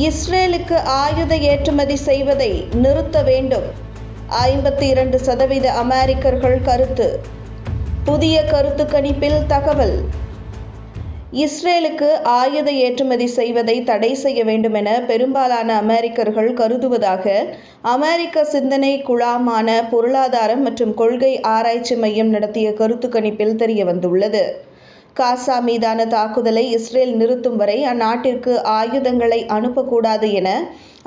இஸ்ரேலுக்கு ஆயுத ஏற்றுமதி செய்வதை நிறுத்த வேண்டும். ஐம்பத்தி இரண்டு சதவீத அமெரிக்கர்கள் கருத்து. புதிய கருத்து கணிப்பில் தகவல். இஸ்ரேலுக்கு ஆயுத ஏற்றுமதி செய்வதை தடை செய்ய வேண்டும் என பெரும்பாலான அமெரிக்கர்கள் கருதுவதாக அமெரிக்க சிந்தனை குழாமான பொருளாதாரம் மற்றும் கொள்கை ஆராய்ச்சி மையம் நடத்திய கருத்து கணிப்பில் தெரிய வந்துள்ளது காசா மீதான தாக்குதலை இஸ்ரேல் நிறுத்தும் வரை அந்நாட்டிற்கு ஆயுதங்களை அனுப்பக்கூடாது என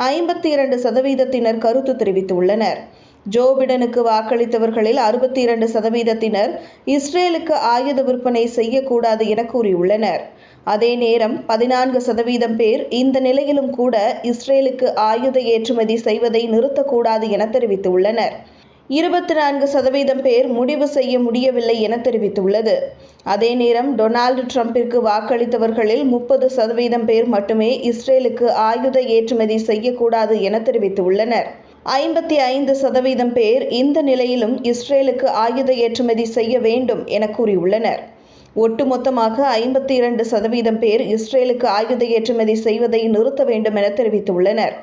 ஐம்பத்தி இரண்டு சதவீதத்தினர் கருத்து தெரிவித்துள்ளனர். ஜோ பிடனுக்கு வாக்களித்தவர்களில் அறுபத்தி இரண்டு சதவீதத்தினர் இஸ்ரேலுக்கு ஆயுத விற்பனை செய்யக்கூடாது என கூறியுள்ளனர். அதே நேரம் பதினான்கு சதவீதம் பேர் இந்த நிலையிலும் கூட இஸ்ரேலுக்கு ஆயுத ஏற்றுமதி செய்வதை நிறுத்தக்கூடாது என தெரிவித்துள்ளனர். இருபத்தி நான்கு சதவீதம் பேர் முடிவு செய்ய முடியவில்லை என தெரிவித்துள்ளது. அதே நேரம் டொனால்டு ட்ரம்பிற்கு வாக்களித்தவர்களில் முப்பது சதவீதம் பேர் மட்டுமே இஸ்ரேலுக்கு ஆயுத ஏற்றுமதி செய்யக்கூடாது என தெரிவித்துள்ளனர். ஐம்பத்தி ஐந்து சதவீதம் பேர் இந்த நிலையிலும் இஸ்ரேலுக்கு ஆயுத ஏற்றுமதி செய்ய வேண்டும் என கூறியுள்ளனர். ஒட்டுமொத்தமாக ஐம்பத்தி இரண்டு சதவீதம் பேர் இஸ்ரேலுக்கு ஆயுத ஏற்றுமதி செய்வதை நிறுத்த வேண்டும் என தெரிவித்துள்ளனர்.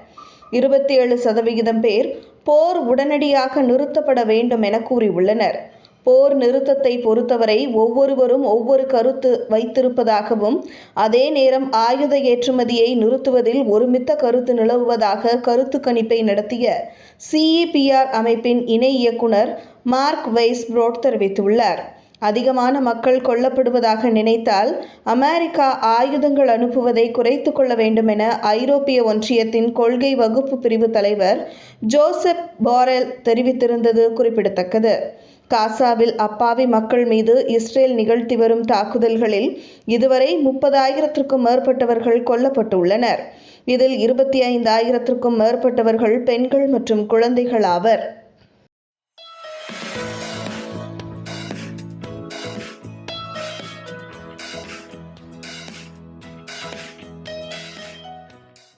இருபத்தி ஏழு சதவிகிதம் பேர் போர் உடனடியாக நிறுத்தப்பட வேண்டும் என கூறியுள்ளனர். போர் நிறுத்தத்தை பொறுத்தவரை ஒவ்வொருவரும் ஒவ்வொரு கருத்து வைத்திருப்பதாகவும் அதே நேரம் ஆயுத ஏற்றுமதியை நிறுத்துவதில் ஒருமித்த கருத்து நிலவுவதாக கருத்து கணிப்பை நடத்திய சிஇபிஆர் அமைப்பின் இணை இயக்குனர் மார்க் வைஸ்ப்ரோட் தெரிவித்துள்ளார். அதிகமான மக்கள் கொல்லப்படுவதாக நினைத்தால் அமெரிக்கா ஆயுதங்கள் அனுப்புவதை குறைத்து கொள்ள வேண்டும் என ஐரோப்பிய ஒன்றியத்தின் கொள்கை வகுப்பு பிரிவு தலைவர் ஜோசப் பாரெல் தெரிவித்திருந்தது குறிப்பிடத்தக்கது. காசாவில் அப்பாவி மக்கள் மீது இஸ்ரேல் நிகழ்த்தி வரும் தாக்குதல்களில் இதுவரை முப்பதாயிரத்திற்கும் மேற்பட்டவர்கள் கொல்லப்பட்டுள்ளனர். இதில் இருபத்தி ஐந்தாயிரத்திற்கும் மேற்பட்டவர்கள் பெண்கள் மற்றும் குழந்தைகள் ஆவர்.